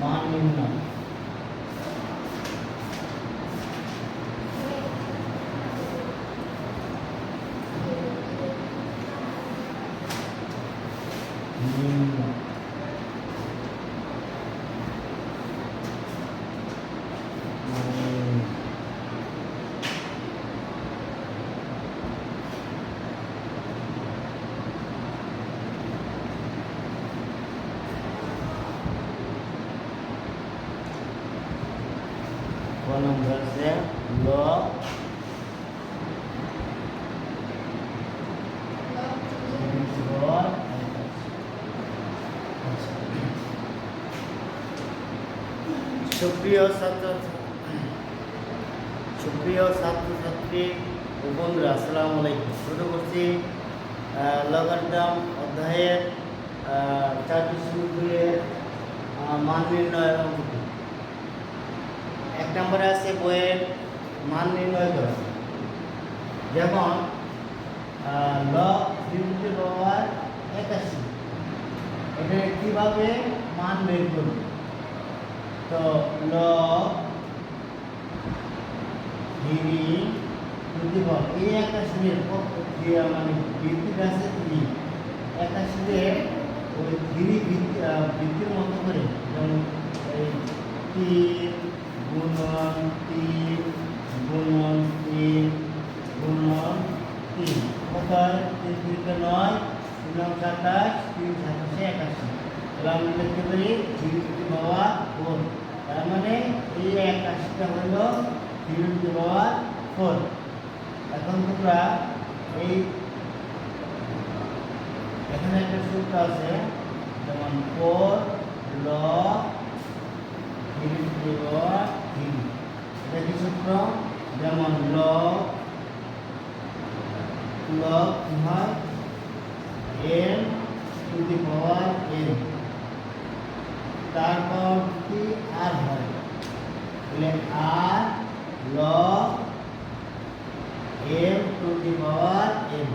মান নির্ণয় নির্ণয় নির্ণয়। ক নম্বর আছে ল সুপ্রিয় ছাত্র সুপ্রিয় ছাত্রছাত্রী ও বন্ধুরা, আসসালামু আলাইকুম। শুরু করছি লগারিদম অধ্যায়ের চার দশমিক মান নির্ণয়ের অঙ্কটি। এক নম্বরে আছে বইয়ের মান নির্ণয় করা। যেমন ল একাশি। এখানে কীভাবে মান বের করব? তো, ল থ্রি মানে আছে ওই থ্রি মতো করে, যেমন এই তিন গুণন তিন গুণন তিন গুণন তিন কত হয়? তিন তিনটে নয় তিন নং সাতাশ তিন সাতাশে একাশি তাহলে আমরা পাওয়ার ফোর তার মানে এই একাশিটা হলো থ্রি টু পাওয়ার ফোর এখন তোমরা এই এখানে একটা সূত্র আছে যেমন four log three to power three এটা সূত্র যেমন ল ল কি হয় এন টু পাওয়ার এন তারপর কি আর হয়? তাহলে আর, log, M to the power M.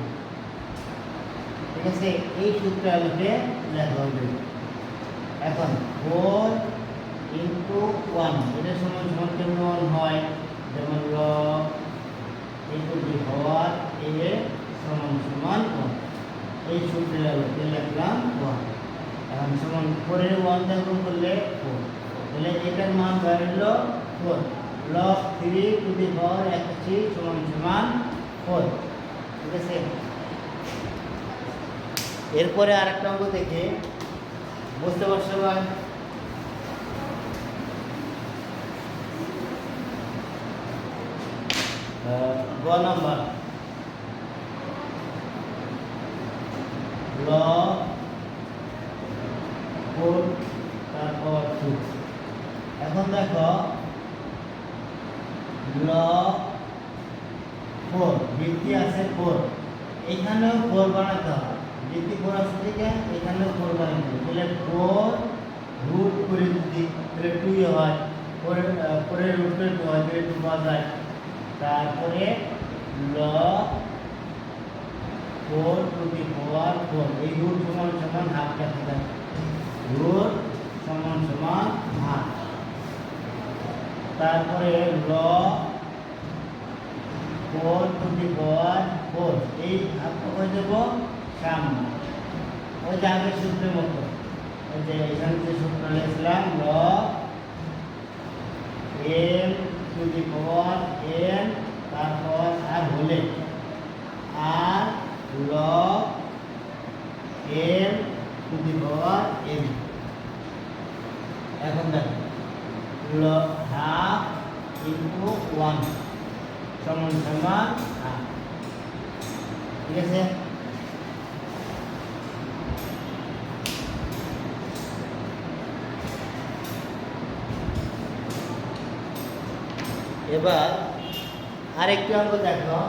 ঠিক আছে? এই সূত্র আলোকে লেখা হবে। এখন ফোর ইন্টু ওয়ান এটা সমান সমান কেমন হয়? যেমন ল ইন্টু দি পাওয়ার এ সমান সমান ওয়ান এই সূত্রের আলোকে লিখলাম ওয়ান এখন ফোরের ওয়ান দেখুন করলে ফোর। তাহলে এটার মান দাঁড়াল four. Log three to the power একাশি সমান সমান ফোর ঠিক আছে? এরপরে আরেকটা অঙ্ক দেখে বুঝতে পারছ ভাই গ নাম্বার। ল ফোর তারপর টু এখন দেখো ল ফোর বৃত্তি আছে ফোর এখানেও ফোর বানাতে হবে। বৃত্তি ফোর আছে থেকে এখানেও ফোর বানাতে হবে। তাহলে ফোর রুট করে যদি, তাহলে টুই হয় ফোরের রুট করে টু হয় টু পাওয়া যায়। তারপরে log four to the power four এই রুট সমান সমান হাফ কাটা যায় রুট সমান সমান হাফ তারপরে log four to the four এই হয়ে যাব সামনে ওই যে আগের সূত্রের মতো। ওই যে এখানে যে সূত্র লিখলাম log M to the N, তারপর আর হলে। আর log M to the M. এখন দেখো। ল ইন্টু ওয়ান সমান সমান ঠিক আছে এবার আরেকটি অঙ্ক দেখো।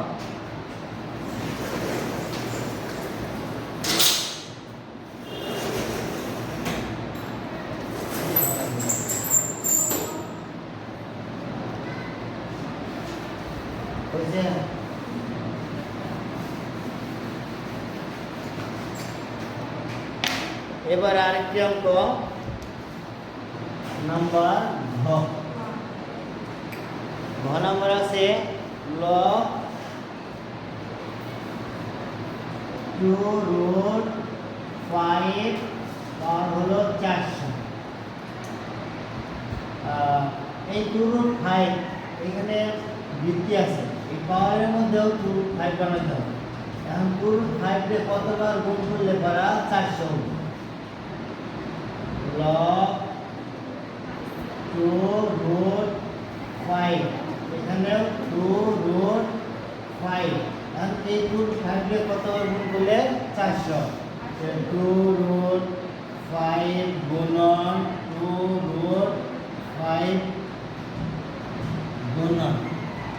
হয়েছে এবার আরেকটি অঙ্ক নাম্বার ঘ ঘ নাম্বার আছে log two root five power হলো চারশো আহ, এই টু রুট ফাইভ এখানে বৃদ্ধি আছে। এই পাওয়ারের মধ্যেও টু ফাইভ বানাতে হবে। এখন টু ফাইভে কতবার গুণ করলে পারা? চারশো। লগ টু রুট ফাইভ এখানেও টু রুট ফাইভ এখন এই রুট ফাইভে কতবার গুণ করলে? চারশো। টু রুট ফাইভ গুণন টু রুট ফাইভ গুণন।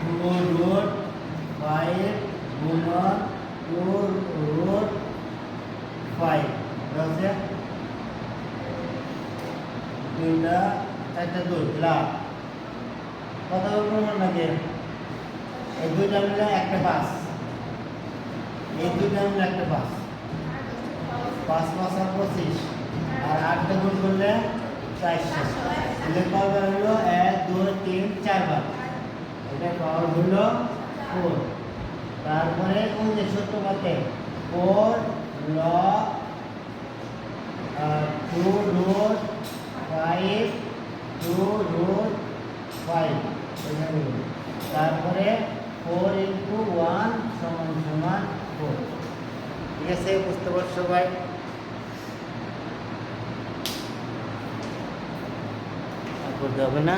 টু রুট ফাইভ গুণন টু রুট ফাইভ আছে দুইটা, চারটা দুই লাভ কত প্রমাণ লাগে এই দুইটা মিলে একটা পাস এই দুইটা মিলে একটা পাস পাঁচ পাঁচ আর পঁচিশ। আর আটটা গুণ করলে চারশো। কবার হলো এক, দুই, তিন, চারবার। এটা পাওয়ার হলো ফোর তারপরে ওই যে সত্য মতে four log two root five two root five তারপরে ফোর ইন্টু ওয়ান সমান সমান ফোর। ঠিক আছে, বুঝতে পারছ ভাই? করতে হবে না?